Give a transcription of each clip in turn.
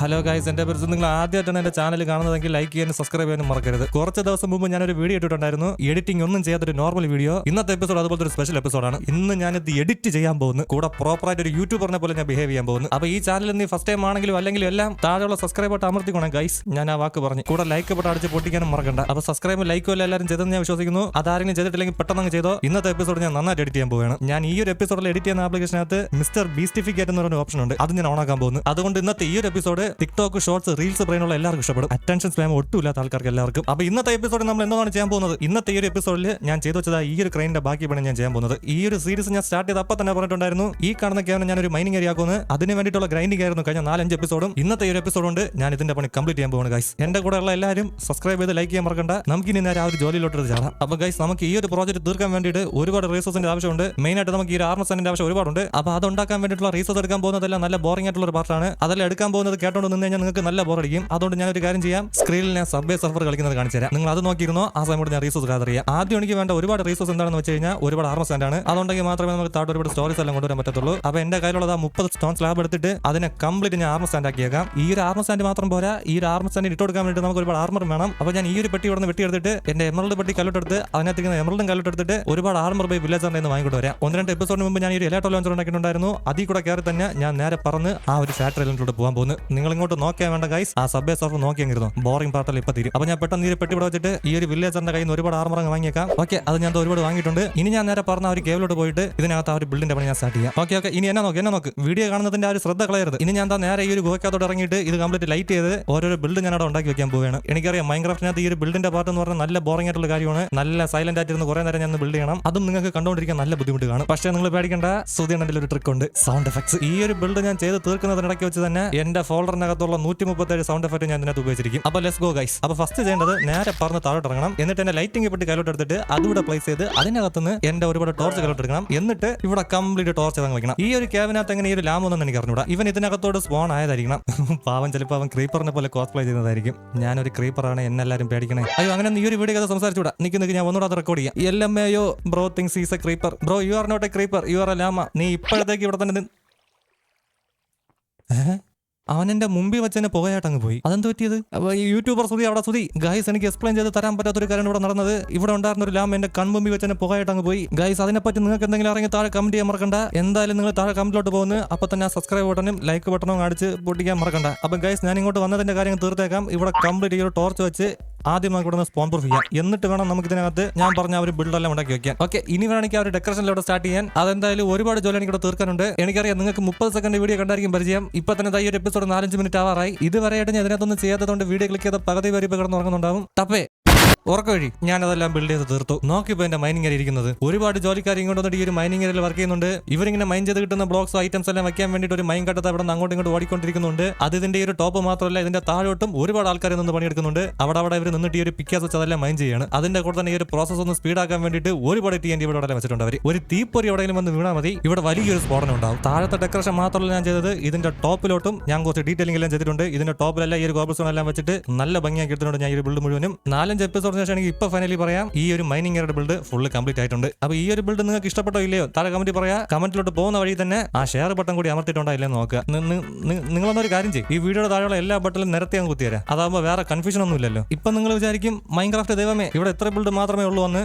Hello guys എന്റെ പേര് നിങ്ങൾ ആദ്യമായിട്ടാണ് എന്റെ ചാനൽ കാണുന്നതെങ്കിൽ ലൈക്ക് ചെയ്യാനും സബ്സ്ക്രൈബ് ചെയ്യാനും മറക്കരുത്. കുറച്ച് ദിവസം മുമ്പ് ഞാനൊരു വീഡിയോ ഇട്ടിട്ടുണ്ടായിരുന്നു. എഡിറ്റിംഗ് ഒന്നും ചെയ്യാത്തൊരു നോർമൽ വീഡിയോ ഇന്നത്തെ എപ്പിസോഡ് അതുപോലെ ഒരു സ്പെഷ്യൽ എപ്പിസോഡാണ് ഇന്ന് ഞാനിത് എഡിറ്റ് ചെയ്യാൻ പോകുന്നു. കൂടെ പ്രോപ്പറായിട്ട് ഒരു യൂട്യൂബറിനെ പോലെ ഞാൻ ബിഹേവ് ചെയ്യാൻ പോകുന്നു. അപ്പൊ ഈ ചാനൽ നീ ഫസ്റ്റ് ടൈം ആണെങ്കിലും അല്ലെങ്കിൽ എല്ലാം താഴെയുള്ള സബ്സ്ക്രൈബ് ബട്ടൺ അമർത്തിക്കോണം ഗൈസ് ഞാൻ ആ വാക്ക് പറഞ്ഞു. കൂടെ ലൈക്ക് ബട്ടൺ അടിച്ച് പൊട്ടിക്കാനും മറക്കണ്ട. അപ്പൊ സബ്സ്ക്രൈബ് ലൈക്കും എല്ലാം എല്ലാവരും ചെയ്തെന്ന് ഞാൻ വിശ്വസിക്കുന്നു. അതാരെങ്കിലും ചെയ്തിട്ടില്ലെങ്കിൽ പെട്ടെന്ന് അങ്ങ് ചെയ്തോ. ഇന്നത്തെ എപ്പിസോഡ് ഞാൻ നന്നായിട്ട് എഡിറ്റ് ചെയ്യാൻ പോവുകയാണ്. ഞാൻ ഈ ഒരു എപ്പിസോഡിൽ എഡിറ്റ് ചെയ്യുന്ന ആപ്ലിക്കേഷനകത്ത് മിസ്റ്റർ ബീസ്റ്റിഫിക്കേറ്റ് എന്ന് പറയുന്ന ഓപ്ഷൻ ഉണ്ട്. അത് ഞാൻ ഓണാക്കാൻ പോകുന്നു. അതുകൊണ്ട് ഇന്നത്തെ ഈ ഒരു എപ്പിസോഡ് ടിക്ടോക്ക് ഷോർട്സ് റീൽസ് ബ്രെയിനുള്ള എല്ലാവർക്കും ഇഷ്ടപ്പെടും. അറ്റൻഷൻ സ്പാം ഒട്ടുമില്ലാത്ത ആൾക്കാർക്ക് എല്ലാവർക്കും. അപ്പൊ ഇന്നത്തെ എപ്പിസോഡ് നമ്മൾ എന്താണ് ചെയ്യാൻ പോകുന്നത്? ഇന്നത്തെ ഈ ഒരു എപ്പിസോഡിൽ ഞാൻ ചെയ്തു വെച്ചതാ ഈ ഒരു ക്രൈനിന്റെ ബാക്കി പണി ഞാൻ ചെയ്യാൻ പോകുന്നത്. ഈ ഒരു സീരീസ് ഞാൻ സ്റ്റാർട്ട് ചെയ്ത് അപ്പം തന്നെ പറഞ്ഞിട്ടുണ്ടായിരുന്നു. ഈ കാണുന്ന കേവലം ഞാൻ ഒരു മൈനിങ് ഏരിയ അതിന് വേണ്ടിയിട്ടുള്ള ഗ്രൈൻഡിംഗ് ആയിരുന്നു കഴിഞ്ഞ നാലഞ്ച് എപ്പിസോഡും ഇന്നത്തെ ഈ ഒരു എപ്പിസോഡ് കൊണ്ട് ഞാൻ ഇതിന്റെ പണി കംപ്ലീറ്റ് ചെയ്യാൻ പോകുന്നത് ഗൈസ് എന്റെ കൂടെ ഉള്ള എല്ലാവരും സബ്സ്ക്രൈബ് ചെയ്ത് ലൈക്ക് ചെയ്യാൻ മറക്കണ്ട. നമുക്ക് ഇനി നേരെ ആ ഒരു ജോലിയിലോട്ട് ചാടാം അപ്പൊ ഗൈസ് നമുക്ക് ഈ ഒരു പ്രോജക്റ്റ് തീർക്കാൻ വേണ്ടിയിട്ട് ഒരുപാട് റിസോഴ്സിന്റെ ആവശ്യമുണ്ട്. മെയിൻ ആയിട്ട് നമുക്ക് ഈ ആർമസന്റെ ആവശ്യം ഒരുപാടുണ്ട്. അപ്പൊ അത് ഉണ്ടാക്കാൻ വേണ്ടിയിട്ടുള്ള റിസോഴ്സ് എടുക്കാൻ പോകുന്നതെല്ലാം നല്ല ബോറിംഗ് ആയിട്ടുള്ള ഒരു പാർട്ടാണ് അതെല്ലാം എടുക്കാൻ പോകുന്നത് കേട്ടോണ്ട് നിന്ന് കഴിഞ്ഞാൽ നിങ്ങൾക്ക് നല്ല ബോറടിക്കും അതുകൊണ്ട് ഞാൻ ഒരു കാര്യം ചെയ്യാം. സ്ക്രീനിൽ ഞാൻ സബ്വേ സർഫർ കളിക്കുന്നത് കാണിച്ചു തരാം. നിങ്ങൾ അത് നോക്കിയിരുന്നോ? ആ സമയം കൊണ്ട് ഞാൻ റീസോഴ്സ് ചെയ്യാം ആദ്യം എനിക്ക് വേണ്ട ഒരുപാട് റീസോഴ്സ് എന്താണെന്ന് വെച്ച് കഴിഞ്ഞാൽ ഒരുപാട് സ്റ്റാൻഡ് ആണ്. അതുണ്ടെങ്കിൽ മാത്രമേ നമുക്ക് താഴെ ഒരുപാട് സ്റ്റോറീസ് എല്ലാം കൊണ്ടുവരാൻ പറ്റത്തുള്ളൂ. അപ്പൊ എന്റെ കയ്യിലുള്ളത് ആ മുപ്പത് സ്റ്റോൺ സ്ലാബ് എടുത്തിട്ട് അതിനെ കംപ്ലീറ്റ് ഞാൻ ആർമ സ്റ്റാൻഡ് ആക്കിയേക്കാം. ഈ ഒരു ആർമ സ്റ്റാൻഡ് മാത്രം പോരാ. ഈ ഒരു ആർമ സ്റ്റാൻഡ് ഇട്ട് കൊടുക്കാൻ വേണ്ടി നമുക്ക് ഒരുപാട് ആർമർ വേണം. അപ്പൊ ഞാൻ ഈ ഒരു പെട്ടി ഇവിടെ നിന്ന് വെട്ടിയെടുത്തിട്ട് എന്റെ എമറൽഡ് പെട്ടി കല്ലോട്ടെടുത്ത് അതിനകത്തേക്ക് എമറൽഡും കല്ലോട്ടെടുത്തിട്ട് ഒരുപാട് ആർമർ ബൈ വില്ലേജറിനെ നിന്ന് വാങ്ങിക്കൊണ്ട് വരാം. ഒന്ന് രണ്ട് എപ്പിസോഡിന് മുമ്പ് ഞാൻ ഈ ഒരു ഇലക്ട്രോ ലോഞ്ചർ ഉണ്ടാക്കിയിട്ടുണ്ടായിരുന്നു. അതിൽ കൂടെ കയറി തന്നെ ഞാൻ നേരെ പറഞ്ഞ് ആ ഒരു ഫാക്ടറി പോകാൻ പോകുന്നു. നിങ്ങൾ ഇങ്ങോട്ട് നോക്കിയാൽ വേണ്ട ഗൈസ് ആ സബ്ബേ സർഫ് നോക്കിയെങ്കിരുന്നു? ബോറിംഗ് പാർട്ടിൽ ഇപ്പൊ തീരും. അപ്പൊ ഞാൻ പെട്ടെന്ന് ഈ പെട്ടി ഇവിടെ വെച്ചിട്ട് ഈ ഒരു വില്ലേജറിന്റെ കയ്യിൽ നിന്ന് ഒരുപാട് ആർമറങ്ങ് വാങ്ങിയേക്കാം. ഓക്കെ അത് ഞാൻ ഒരുപാട് വാങ്ങിയിട്ടുണ്ട്. ഇനി ഞാൻ നേരെ പറഞ്ഞ ഒരു കേവിലോട്ട് പോയിട്ട് ഇതിനകത്ത് ആ ഒരു ബിൽഡിന്റെ പണി ഞാൻ സ്റ്റാർട്ട് ചെയ്യാം. ഓക്കെ ഓക്കെ ഇനി എന്നെ നോക്ക് എന്നെ നോക്ക്. വീഡിയോ കാണുന്നതിന്റെ ആ ഒരു ശ്രദ്ധ കളയരുത്. ഇനി ഞാൻ ദാ നേരെ ഈ ഒരു ഗോക്കാത്തോട് ഇറങ്ങിയിട്ട് ഇത് കംപ്ലീറ്റ് ലൈറ്റ് ചെയ്ത് ഓരോരോ ബിൽഡ് ഞാൻ അവിടെ ഉണ്ടാക്കി വെക്കാൻ പോവുകയാണ്. എനിക്കറിയാം മൈൻക്രാഫ്റ്റിനകത്ത് ഈ ഒരു ബിൽഡിന്റെ പാർട്ട് എന്ന് പറഞ്ഞാൽ നല്ല ബോറിംഗ് ആയിട്ടുള്ള കാര്യമാണ്. നല്ല സൈലന്റ് ആയിട്ടിരുന്ന് കുറെ നേരം ഞാൻ ബിൽഡ് ചെയ്യണം. അതും നിങ്ങൾക്ക് കണ്ടുകൊണ്ടിരിക്കാൻ നല്ല ബുദ്ധിമുട്ട് കാണും. പക്ഷേ നിങ്ങൾ പേടിക്കേണ്ട സുധീണന്റെ ഒരു ട്രിക്ക് ഉണ്ട്. സൗണ്ട് എഫക്ട്സ് ഈ ഒരു ബിൽഡ് ഞാൻ ചെയ്ത് തീർക്കുന്നതിനിടയ്ക്ക് വെച്ച് തന്നെ എന്റെ ഫോൾഡറിനകത്തുള്ള നൂറ്റി മുപ്പത്തേഴ് സൗണ്ട് എഫക്ട് ഞാൻ ഇതിനകത്ത് ഉപയോഗിച്ചിരിക്കും. അപ്പൊ ലെസ് ഗോ ഗൈസ് അപ്പൊ ഫസ്റ്റ് ചെയ്യേണ്ടത് നേരെ പറഞ്ഞ് താഴോട്ട് ഇറങ്ങണം എന്നിട്ട് എന്റെ ലൈറ്റിംഗ് പെട്ടി കയ്യിലോട്ട് എടുത്തിട്ട് അതുകൂടെ പ്ലേസ് ചെയ്ത് അതിനകത്തുനിന്ന് എന്റെ ഒരുപാട് ടോർച്ച് കയ്യിലോട്ട് എടുക്കണം. എന്നിട്ട് ഇവിടെ കംപ്ലീറ്റ് ടോർച്ച് ഇറങ്ങി വെക്കണം. ഈ ഒരു ക്യാബിനകത്ത് എങ്ങനെ ഈ ഒരു ലാമൊന്നും എനിക്ക് അറിഞ്ഞൂടാ. ഇവൻ ഇതിനകത്തോട് സ്പോൺ ആയതായിരിക്കണം. പാവം ചിലപ്പോൾ അവൻ ക്രീപ്പറിനെ പോലെ കോസ്പ്ലേ ചെയ്യുന്നതായിരിക്കും. ഞാനൊരു ക്രീപ്പറാണ് എന്നെല്ലാരും പേടിക്കണേ. അയ്യോ അങ്ങനെ ഈ ഒരു വീഡിയോ കഥ സംസാരിച്ചൂടാ. നിക്ക് ഞാൻ ഒന്നുകൂടെ അത് റെക്കോർഡ് ചെയ്യാം. L M bro things is a creeper bro you are not a creeper you are a llama നീ ഇപ്പോഴത്തേക്ക് ഇവിടെ തന്നെ ഏഹ്? അവൻ എന്റെ മുമ്പിൽ വെച്ച് തന്നെ പുകയായിട്ടങ്ങ് പോയി. അതെന്ത് പറ്റിയത്? യൂട്യൂബർ സുതി അവിടെ സുതി ഗൈസ് എനിക്ക് എക്സ്പ്ലെയിൻ ചെയ്ത് തരാൻ പറ്റാത്തൊരു കാര്യം ഇവിടെ നടന്നത്. ഇവിടെ ഉണ്ടായിരുന്ന ഒരു ലാം എന്റെ കൺമുമ്പിൽ വെച്ച് തന്നെ പുകയായിട്ടങ്ങ് പോയി. ഗൈസ് അതിനെപ്പറ്റി നിങ്ങൾക്ക് എന്തെങ്കിലും അറിയാൻ താഴെ കമന്റ് ചെയ്യാൻ മറക്കണ്ട. എന്തായാലും നിങ്ങൾ താഴെ കമന്റിലോട്ട് പോകുന്നു. അപ്പൊ തന്നെ സബ്സ്ക്രൈബ് ബട്ടണും ലൈക്ക് ബട്ടണും അടിച്ച് പൊട്ടിക്കാൻ മറക്കണ്ട. അപ്പൊ ഗൈസ് ഞാൻ ഇങ്ങോട്ട് വന്നതിന്റെ കാര്യം തീർത്തേക്കാം. ഇവിടെ കംപ്ലീറ്റ് ഈ ഒരു ടോർച്ച് വെച്ച് ആദ്യം നമുക്ക് ഇവിടെ സ്പോൺ പ്രൂഫ് ചെയ്യാം. എന്നിട്ട് വേണം നമുക്ക് ഇതിനകത്ത് ഞാൻ പറഞ്ഞ ഒരു ബിൽഡെല്ലാം ഉണ്ടാക്കി വെക്കാം ഓക്കെ ഇനി വേണമെങ്കിൽ ആ ഒരു ഡെക്കറേഷനിലൂടെ സ്റ്റാർട്ട് ചെയ്യാൻ? അതെന്തായാലും ഒരുപാട് ജോലി എനിക്കിവിടെ തീർക്കാനുണ്ട്. എനിക്കറിയാം നിങ്ങൾക്ക് മുപ്പത് സെക്കൻഡ് വീഡിയോ കണ്ടായിരിക്കും പരിചയം. ഇപ്പൊ തന്നെ ഈ ഒരു എപ്പിസോഡ് നാലഞ്ച് മിനിറ്റ് ആവാറായി. ഇതുവരെയായിട്ട് ഞാൻ ഇതിനകത്തൊന്നും ചെയ്യാത്തതുകൊണ്ട് വീഡിയോ ക്ലിക്ക് ചെയ്ത പകുതി വരെ കിടന്നുറങ്ങുന്നുണ്ടാവും തപ്പേ. ഉറക്ക വഴി ഞാനതെല്ലാം ബിൽഡ് ചെയ്ത് തീർത്തു. നോക്കിപ്പോ എന്റെ മൈനിങ് ഏരിയ ഇരിക്കുന്നത്. ഒരുപാട് ജോലിക്കാർ ഇങ്ങോട്ട് വന്നിട്ട് ഈ ഒരു മൈനിങ് ഏരിയയിൽ വർക്ക് ചെയ്യുന്നുണ്ട്. ഇവരിങ്ങനെ മൈൻ ചെയ്ത് കിട്ടുന്ന ബ്ലോക്സ് ഐറ്റംസ് എല്ലാം വെക്കാൻ വേണ്ടിയിട്ട് ഒരു മൈൻ കട്ടത്ത് അവിടെ നിന്ന് അങ്ങോട്ടും ഇങ്ങോട്ട് ഓടിക്കൊണ്ടിരിക്കുന്നുണ്ട്. അത് ഇതിന്റെ ഒരു ടോപ്പ് മാത്രമല്ല ഇതിന്റെ താഴോട്ടും ഒരുപാട് ആൾക്കാർ നിന്ന് പണിയെടുക്കുന്നുണ്ട്. അവിടെ അവിടെ ഇവർ നിന്നിട്ട് ഈ ഒരു പിക്കാസ് വെച്ച് അതെല്ലാം മൈൻ ചെയ്യാണ്. അതിന്റെ കൂടെ തന്നെ ഈ ഒരു പ്രോസസ് ഒന്ന് സ്പീഡ് ആക്കാൻ വേണ്ടിയിട്ട് ഒരുപാട് ടി എൻ ഇവിടെ അവിടെ വെച്ചിട്ടുണ്ട് അവർ ഒരു തീപ്പൊരി എവിടെയെങ്കിലും വന്ന് വീണാൽ മതി. ഇവിടെ വലിയൊരു സ്ഫോടനം ഉണ്ടാവും. താഴത്തെ ഡെക്കറേഷൻ മാത്രമല്ല ഞാൻ ചെയ്തത്. ഇതിന്റെ ടോപ്പിലോട്ടും ഞാൻ കുറച്ച് ഡീറ്റെയിലിംഗ് എല്ലാം ചെയ്തിട്ടുണ്ട്. ഇതിന്റെ ടോപ്പിലെല്ലാം ഈ ഒരു ഗോബിൾസോൺ എല്ലാം വെച്ചിട്ട് നല്ല ഭംഗിയാക്കി എടുത്തിട്ടുണ്ട് ഞാൻ ഈ ഒരു ബിൽഡ് മുഴുവനും. നാലഞ്ച് എപ്പിസോഡിന് ശേഷം ഫൈനലി പറയാം. ഈ ഒരു മൈനിങ് ഇയറുടെ ബിൽഡ് ഫുള്ള് കംപ്ലീറ്റ് ആയിട്ടുണ്ട്. അപ്പൊ ഈ ഒരു ബിൽഡ് നിങ്ങൾക്ക് ഇഷ്ടപ്പെട്ടോ ഇല്ലയോ? താഴെ കമന്റ് പറയാ. കമന്റിലോട്ട് പോകുന്ന വഴി തന്നെ ആ ഷെയർ ബട്ടൺ കൂടി അമർത്തിയിട്ടുണ്ടോ ഇല്ലെന്ന് നോക്കുക. നിങ്ങളൊന്നൊരു കാര്യം ചെയ്യും. ഈ വീഡിയോയുടെ താഴെയുള്ള എല്ലാ ബട്ടണിലും നിരത്തി അങ്ങ് കുത്തിയരാം. അതാകുമ്പോൾ വേറെ കൺഫ്യൂഷൻ ഒന്നും ഇല്ലല്ലോ. ഇപ്പൊ നിങ്ങൾ വിചാരിക്കും മൈൻക്രാഫ്റ്റ് ദൈവമേ ഇവിടെ എത്ര ബിൽഡ് മാത്രമേ ഉള്ളൂ എന്ന്.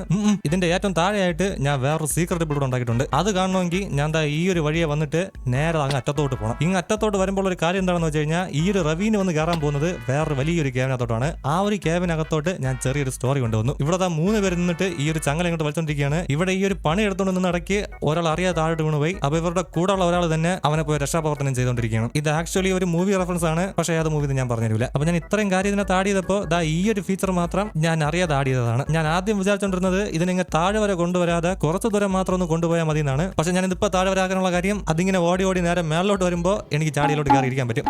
ഇതിന്റെ ഏറ്റവും താഴെയായിട്ട് ഞാൻ വേറൊരു സീക്രട്ട് ബിൽഡ് ഉണ്ടാക്കിയിട്ടുണ്ട്. അത് കാണണമെങ്കിൽ ഞാൻ ദാ ഈ ഒരു വഴിയെ വന്നിട്ട് നേരെ അങ്ങ് അറ്റത്തോട്ട് പോകണം ഇങ്ങ് അറ്റത്തോട്ട് വരുമ്പോൾ ഒരു കാര്യം എന്താണെന്ന് വെച്ച് കഴിഞ്ഞാൽ ഈ ഒരു റവീന് വന്ന് കയറാൻ പോകുന്നത് വേറൊരു വലിയൊരു ക്യാബിനകത്തോട്ടാണ് ആ ഒരു ക്യാബിനകത്തോട്ട് ഞാൻ ചെറിയൊരു സ്റ്റോറി കൊണ്ടുവന്നു. ഇവിടെ ആ മൂന്ന് പേര് നിന്നിട്ട് ഈ ഒരു ചങ്ങല ഇങ്ങോട്ട് വലിച്ചോണ്ടിരിക്കുകയാണ്. ഇവിടെ ഈ ഒരു പണി എടുത്തുകൊണ്ട് നിന്ന് ഇടയ്ക്ക് ഒരാൾ അറിയാതെ താഴോട്ട് വീണുപോയി അപ്പൊ ഇവരുടെ കൂടെ ഉള്ള ഒരാൾ തന്നെ അവനെ പോയി രക്ഷാപ്രവർത്തനം ചെയ്തുകൊണ്ടിരിക്കുകയാണ് ഇത് ആക്ച്വലി ഒരു മൂവി റെഫറൻസ് ആണ്. പക്ഷെ അത് മൂവി ഞാൻ പറഞ്ഞില്ല അപ്പൊ ഞാൻ ഇത്രയും കാര്യം ഇതിനെ ആഡ് ചെയ്തപ്പോൾ ദാ ഈ ഒരു ഫീച്ചർ മാത്രം ഞാൻ അറിയാതെ ആഡ് ഞാൻ ആദ്യം വിചാരിച്ചോണ്ടിരുന്നത് ഇതിനെ താഴെ വരെ കൊണ്ടുവരാതെ കുറച്ച് ദൂരം മാത്രം ഒന്ന് കൊണ്ടുപോയാൽ മതി എന്നാണ് പക്ഷെ ഞാൻ ഇതിപ്പോ താഴെ വരാക്കാനുള്ള കാര്യം അതിങ്ങനെ ഓടി ഓടി നേരെ മേളിലോട്ട് വരുമ്പോ എനിക്ക് ചാടിയിലോട്ട് കയറി ഇരിക്കാൻ പറ്റും.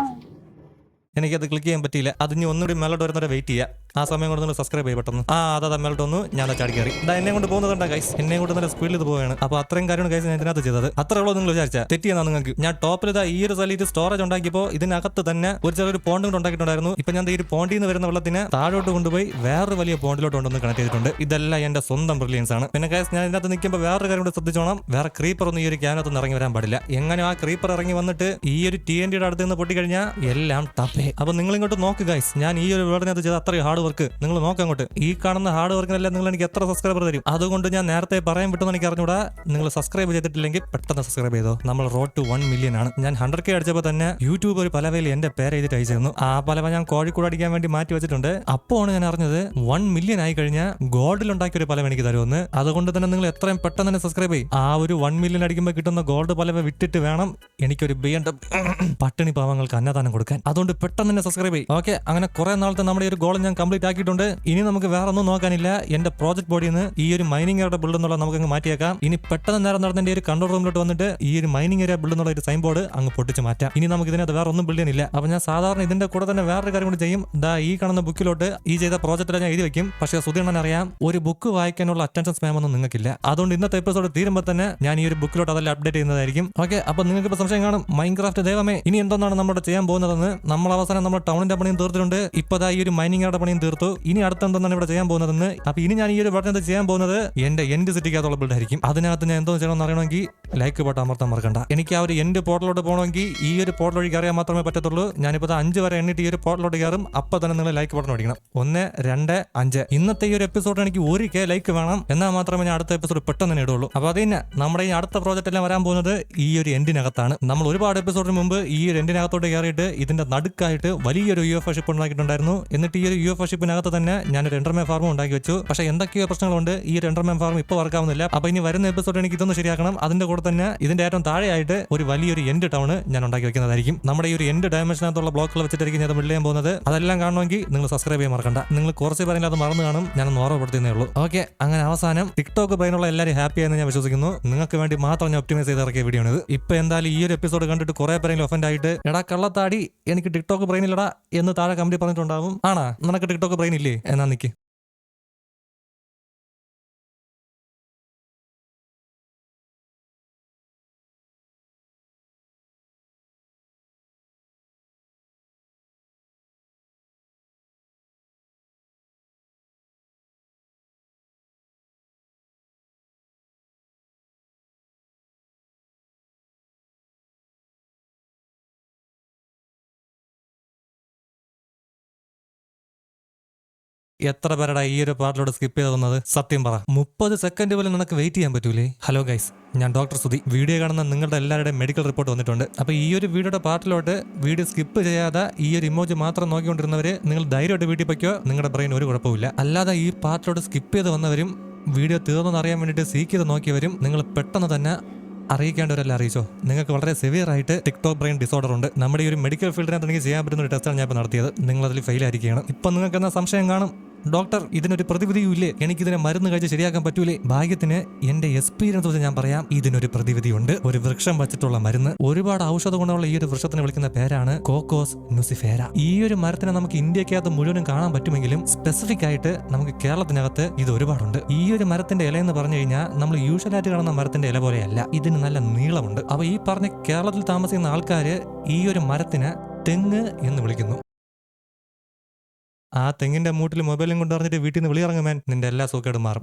എനിക്കത് ക്ലിക്ക് ചെയ്യാൻ പറ്റിയില്ല. അത് ഇനി ഒന്നുകൂടി മേലോട്ട് വരുന്നവരെ വെയിറ്റ് ചെയ്യാം. ആ സമയം കൊണ്ട് നിങ്ങൾ സബ്സ്ക്രൈബ് ചെയ്യ പെട്ടെന്ന്. ആ അതാ തമ്മിലോട്ട് ഒന്ന് ഞാൻ ചാടി കയറി. ഇതാ എന്നെ കൊണ്ട് പോകുന്നതുണ്ടാ ഗൈസ് എന്നെ കൊണ്ട് നല്ല സ്പീഡിൽ ഇത് പോവുകയാണ്. അപ്പോൾ അത്രയും കാര്യമാണ് ഗൈസ് ഞാൻ ഇതിനകത്ത് ചെയ്തത്. അത്ര ഉള്ളൂ നിങ്ങൾ വിചാരിച്ച. തെറ്റിയെന്നാ നിങ്ങൾക്ക്. ഞാൻ ടോപ്പിൽ ഇതാ ഈ ഒരു സ്ഥലത്ത് സ്റ്റോറേജ് ഉണ്ടാക്കിയപ്പോൾ ഇതിനകത്ത് തന്നെ ഒരു ചെറിയൊരു പോണ്ട് കൊണ്ട് ഉണ്ടാക്കിയിട്ടുണ്ടായിരുന്നു. ഇപ്പൊ ഞാൻ ഈ ഒരു പോണ്ടിൽ നിന്ന് വരുന്ന വെള്ളത്തിന് താഴോട്ട് കൊണ്ടുപോയി വേറൊരു വലിയ പോണ്ടിലോട്ട് കൊണ്ടുവന്ന് കണക്ട് ചെയ്തിട്ടുണ്ട്. ഇതെല്ലാം എന്റെ സ്വന്തം ബ്രില്യൻസ് ആണ്. പിന്നെ ഗൈസ് ഞാൻ ഇതിനകത്ത് നിൽക്കുമ്പോൾ വേറൊരു കാര്യം കൂടെ ശ്രദ്ധിച്ചോണം. വേറെ ക്രീപ്പർ ഒന്നും ഈ ഒരു ക്യാനകത്ത് ഇറങ്ങി വരാൻ പാടില്ല. എങ്ങനെ ആ ക്രീപ്പർ ഇറങ്ങി വന്നിട്ട് ഈ ഒരു ടി എൻ ഡിയുടെ അടുത്ത് നിന്ന് പൊട്ടിക്കഴിഞ്ഞാൽ എല്ലാം ടപ്പേ അപ്പൊ നിങ്ങൾ ഇങ്ങോട്ട് നോക്ക് ഗൈസ് ഞാൻ ഈ ഒരു വേർഡിനകത്ത് ചെയ്ത അത്രയും ഹാർഡ് വർക്ക് നിങ്ങൾ നോക്ക് അങ്ങോട്ട്. ഈ കാണുന്ന ഹാർഡ് വർക്കിനെല്ലാം നിങ്ങൾ എനിക്ക് എത്ര സബ്സ്ക്രൈബർ തരും? അതുകൊണ്ട് ഞാൻ നേരത്തെ പറയാൻ വിട്ടെന്ന് എനിക്ക് അറിഞ്ഞൂടാ. നിങ്ങൾ സബ്സ്ക്രൈബ് ചെയ്തിട്ടില്ലെങ്കിൽ പെട്ടെന്ന് സബ്സ്ക്രൈബ് ചെയ്തോ. നമ്മൾ റോഡ് ടു വൺ മില്യൺ ആണ്. ഞാൻ ഹൺഡ്രഡ് കെ അടിച്ചപ്പോൾ തന്നെ യൂട്യൂബ് ഒരു പലവയിൽ എന്റെ പേര് എഴുതിട്ട് അയച്ചിരുന്നു ആ പലവ ഞാൻ കോഴിക്കോട് അടിക്കാൻ വേണ്ടി മാറ്റി വെച്ചിട്ടുണ്ട്. അപ്പോഴാണ് ഞാൻ അറിഞ്ഞത് വൺ മില്യൺ ആയി കഴിഞ്ഞാൽ ഗോൾഡിൽ ഉണ്ടാക്കിയ ഒരു പലവ എനിക്ക് തരുമെന്ന്. അതുകൊണ്ട് തന്നെ നിങ്ങൾ എത്രയും പെട്ടെന്ന് തന്നെ സബ്സ്ക്രൈബ് ചെയ്യും. ആ ഒരു വൺ മില്യൺ അടിക്കുമ്പോൾ കിട്ടുന്ന ഗോൾഡ് പലവ വിട്ടിട്ട് വേണം എനിക്കൊരു ബി എൻ പട്ടിണി പാവങ്ങൾക്ക് അന്നദാനം കൊടുക്കാൻ. അതുകൊണ്ട് പെട്ടെന്ന് തന്നെ സബ്സ്ക്രൈബ് ചെയ്യും. ഓക്കെ അങ്ങനെ കുറെ നാളത്തെ നമ്മുടെ ഒരു ഗോൾ ഞാൻ കംപ്ലീറ്റ് ആക്കിയിട്ടുണ്ട്. ഇനി നമുക്ക് വേറെ ഒന്നും നോക്കാനില്ല. എന്റെ പ്രോജക്ട് ബോഡിയിൽ നിന്ന് ഈ ഒരു മൈനിങ് ഏരിയ ബിൽഡ് എന്നുള്ള നമുക്ക് അങ്ങ് മാറ്റിയേക്കാം. ഇനി പെട്ടെന്ന് നേരം നടന്നതിന്റെ ഒരു കൺട്രോൾ റൂമിലോട്ട് വന്നിട്ട് ഈ ഒരു മൈനിങ് ഏരിയ ബിൽഡ് എന്നുള്ള ഒരു സൈൻ ബോർഡ് അങ്ങ് പൊട്ടിച്ച് മാറ്റാം. ഇനി നമുക്ക് ഇതിനകത്ത് വേറെ ഒന്നും ബിൽഡ് ചെയ്യുന്നില്ല അപ്പൊ ഞാൻ സാധാരണ ഇതിന്റെ കൂടെ തന്നെ വേറൊരു കാര്യം കൂടി ചെയ്യും. ദാ ഈ കാണുന്ന ബുക്കിലോട്ട് ഈ ചെയ്ത പ്രോജക്റ്റിൽ ഞാൻ എഴുതി വെക്കും. പക്ഷേ സുധീർണൻ അറിയാം ഒരു ബുക്ക് വായിക്കാനുള്ള അറ്റൻഷൻ സ്പാം ഒന്നും നിങ്ങൾക്കില്ല. അതുകൊണ്ട് ഇന്നത്തെ എപ്പിസോഡ് തീരുമ്പോൾ തന്നെ ഞാൻ ഈ ഒരു ബുക്കിലോട്ട് അതെല്ലാം അപ്ഡേറ്റ് ചെയ്യുന്നതായിരിക്കും. ഓക്കെ അപ്പൊ നിങ്ങൾക്ക് ഇപ്പൊ സംശയം കാണും. മൈൻക്രാഫ്റ്റ് ദൈവമേ ഇനി എന്താണ് നമ്മുടെ ചെയ്യാൻ പോകുന്നതെന്ന്? നമ്മൾ അവസാനം നമ്മുടെ ടൗണിന്റെ പണിയും തീർത്തിട്ടുണ്ട്. ഇപ്പൊ ഈ ഒരു മൈനിങ്ങുടെ പണിയും തീർത്തു. ഇനി അടുത്ത എന്താണ് ഇവിടെ ചെയ്യാൻ പോകുന്നതെന്ന്? അപ്പൊ ഇനി ഞാൻ ഈ ഒരു ബട്ടൺ ചെയ്യാൻ പോകുന്നത്? എന്റെ എൻഡ് സിറ്റിക്കകത്തുള്ള ബിൽഡ് ആയിരിക്കും അതിനകത്ത് ഞാൻ എന്തോ ചെയ്യണമെന്ന് അറിയണമെങ്കിൽ ലൈക്ക് ബട്ടൺ അമർത്താൻ മറക്കണ്ട. എനിക്ക് ആ ഒരു എൻഡ് പോർട്ടലോട്ട് പോകണമെങ്കിൽ ഈ ഒരു പോർട്ടൽ വഴി കയറിയാൽ മാത്രമേ പറ്റത്തുള്ളൂ. ഞാനിപ്പോൾ അഞ്ച് വരെ എണ്ണിട്ട് ഈ ഒരു പോർട്ടലോട്ട് കയറും. അപ്പൊ തന്നെ നിങ്ങൾ ലൈക്ക് ബട്ടൺ അടിക്കണം. ഒന്ന് രണ്ട് അഞ്ച്. ഇന്നത്തെ ഈ ഒരു എപ്പിസോഡ് എനിക്ക് ഒരു കെ ലൈക്ക് വേണം. എന്നാൽ മാത്രമേ ഞാൻ അടുത്ത എപ്പിസോഡ് പെട്ടെന്ന് തന്നെ ഇടുള്ളൂ അപ്പൊ അത് തന്നെ നമ്മുടെ ഈ അടുത്ത പ്രോജക്റ്റ് എല്ലാം വരാൻ പോകുന്നത് ഈ ഒരു എൻഡിനകത്താണ് നമ്മൾ ഒരുപാട് എപ്പിസോഡിന് മുമ്പ് ഈ ഒരു എൻഡിനകത്തോട്ട് കയറിയിട്ട് ഇതിന്റെ നടുക്കായിട്ട് വലിയൊരു യു എഫ് ഷിപ്പ് ഉണ്ടാക്കിയിട്ടുണ്ടായിരുന്നു. എന്നിട്ട് ഈ ഒരു യു എഫ് ഷിപ്പിനകത്ത് തന്നെ ഞാൻ എൻഡർമേ ഫാർമും ഉണ്ടാക്കി വെച്ചു. പക്ഷെ എന്തൊക്കെയോ പ്രശ്നങ്ങളുണ്ട്. ഈ എൻഡർമേ ഫാർം ഇപ്പോൾ വർക്കാവുന്നില്ല അപ്പൊ ഇനി വരുന്ന എപ്പിസോഡ് എനിക്ക് ഇതൊന്ന് ശരിയാക്കണം. അതിന്റെ കൂടെ തന്നെ ഇതിന്റെ ഏറ്റവും താഴെയായിട്ട് ഒരു വലിയൊരു എൻഡ് ടൗൺ ഞാൻ ഉണ്ടാക്കി വെക്കുന്നതായിരിക്കും. നമ്മുടെ ഈ ഒരു എൻഡ് ഡയമെൻഷനകത്തുള്ള ബ്ലോക്കുകൾ വെച്ചിട്ടായിരിക്കും ഞാൻ ബിൽഡ് പോകുന്നത്. അതെല്ലാം കാണണമെങ്കിൽ നിങ്ങൾ സബ്സ്ക്രൈബ് ചെയ്യാൻ മറക്കണ്ട. നിങ്ങൾ കുറച്ച് പറയുന്നത് അത് മറന്നു കാണും. ഞാൻ ഒന്ന് ഓർമ്മപ്പെടുത്തുന്നേ ഉള്ളൂ. ഓക്കെ അങ്ങനെ അവസാനം ടിക്ടോക്ക് പൈനുള്ള എല്ലാവരും ഹാപ്പി ആയെന്ന് ഞാൻ വിശ്വസിക്കുന്നു. നിങ്ങൾക്ക് വേണ്ടി മാത്രം ഞാൻ ഒപ്റ്റിമൈസ് ചെയ്ത് ഇറക്കിയ വീഡിയോ ആണ് ഇപ്പൊ എന്തായാലും ഈ ഒരു എപ്പിസോഡ് കണ്ടിട്ട് കുറെ പേരെങ്കിലും ഒഫൻഡ് ആയിട്ട് എടാ കള്ളത്താടി എനിക്ക് ടിക്ടോക്ക് ബ്രെയിനിലടാ എന്ന് താഴെ കമ്പനി പറഞ്ഞിട്ടുണ്ടാവും. ആണാ? നിനക്ക് ടിക്ടോക്ക് ബ്രെയിൻ ഇല്ലേ എന്നാ നിക്ക്. എത്ര പേരുടെ ഈ ഒരു പാട്ടിലൂടെ സ്കിപ്പ് ചെയ്ത് തന്നത് സത്യം പറ. മുപ്പത് സെക്കൻഡ് പോലും നിനക്ക് വെയിറ്റ് ചെയ്യാൻ പറ്റൂലേ? ഹലോ ഗൈസ് ഞാൻ ഡോക്ടർ സുധി. വീഡിയോ കാണുന്ന നിങ്ങളുടെ എല്ലാവരുടെയും മെഡിക്കൽ റിപ്പോർട്ട് വന്നിട്ടുണ്ട്. അപ്പൊ ഈ ഒരു വീഡിയോയുടെ പാർട്ടിലോട്ട് വീഡിയോ സ്കിപ്പ് ചെയ്യാതെ ഈ ഒരു ഇമോജ് മാത്രം നോക്കിക്കൊണ്ടിരുന്നവര് നിങ്ങൾ ധൈര്യമായിട്ട് വീട്ടിൽ പൊയ്ക്കോ. നിങ്ങളുടെ ബ്രെയിൻ ഒരു കുഴപ്പമില്ല അല്ലാതെ ഈ പാർട്ടിലോട്ട് സ്കിപ്പ് ചെയ്ത് വന്നവരും വീഡിയോ തീർന്നെന്ന് അറിയാൻ വേണ്ടിയിട്ട് സീക്ക് ചെയ്ത് നോക്കിയവരും നിങ്ങൾ പെട്ടെന്ന് തന്നെ അറിയിക്കേണ്ടവരല്ല അറിയിച്ചോ? നിങ്ങൾക്ക് വളരെ സെവിയർ ആയിട്ട് ടിക്ടോക്ക് ബ്രെയിൻ ഡിസോർഡർ ഉണ്ട്. നമ്മുടെ ഈ ഒരു മെഡിക്കൽ ഫീൽഡിനകത്ത് എനിക്ക് ചെയ്യാൻ പറ്റുന്ന ഒരു ടെസ്റ്റാണ് ഞാൻ ഇപ്പോൾ നടത്തിയത്. നിങ്ങൾ അതിൽ ഫെയിൽ ആയിരിക്കുകയാണ്. ഇപ്പം നിങ്ങൾക്ക് എന്നാ സംശയം കാണും? ഡോക്ടർ ഇതിനൊരു പ്രതിവിധിയും ഇല്ലേ? എനിക്കിതിനെ മരുന്ന് കഴിച്ച് ശരിയാക്കാൻ പറ്റൂലേ? ഭാഗ്യത്തിന് എന്റെ എക്സ്പീരിയൻസ് വെച്ച് ഞാൻ പറയാം. ഇതിനൊരു പ്രതിവിധിയുണ്ട്. ഒരു വൃക്ഷം വച്ചിട്ടുള്ള മരുന്ന്. ഒരുപാട് ഔഷധ ഗുണമുള്ള ഈ ഒരു വൃക്ഷത്തിന് വിളിക്കുന്ന പേരാണ് കോക്കോസ് നുസിഫേര. ഈ ഒരു മരത്തിനെ നമുക്ക് ഇന്ത്യക്കകത്ത് മുഴുവനും കാണാൻ പറ്റുമെങ്കിലും സ്പെസിഫിക് ആയിട്ട് നമുക്ക് കേരളത്തിനകത്ത് ഇത് ഒരുപാടുണ്ട്. ഈ ഒരു മരത്തിന്റെ ഇല എന്ന് പറഞ്ഞു കഴിഞ്ഞാൽ നമ്മൾ യൂഷ്വലായിട്ട് കാണുന്ന മരത്തിന്റെ ഇല പോലെയല്ല. ഇതിന് നല്ല നീളമുണ്ട്. അപ്പൊ ഈ പറഞ്ഞ കേരളത്തിൽ താമസിക്കുന്ന ആൾക്കാര് ഈ ഒരു മരത്തിന് തെങ്ങ് എന്ന് വിളിക്കുന്നു. ആ തെങ്ങിന്റെ മൂട്ടിൽ മൊബൈലും കൊണ്ടുവന്നിട്ട് വീട്ടിൽ നിന്ന് വെളിയിറങ്ങുമേൻ നിന്റെ എല്ലാ സൂക്കേടും മാറും.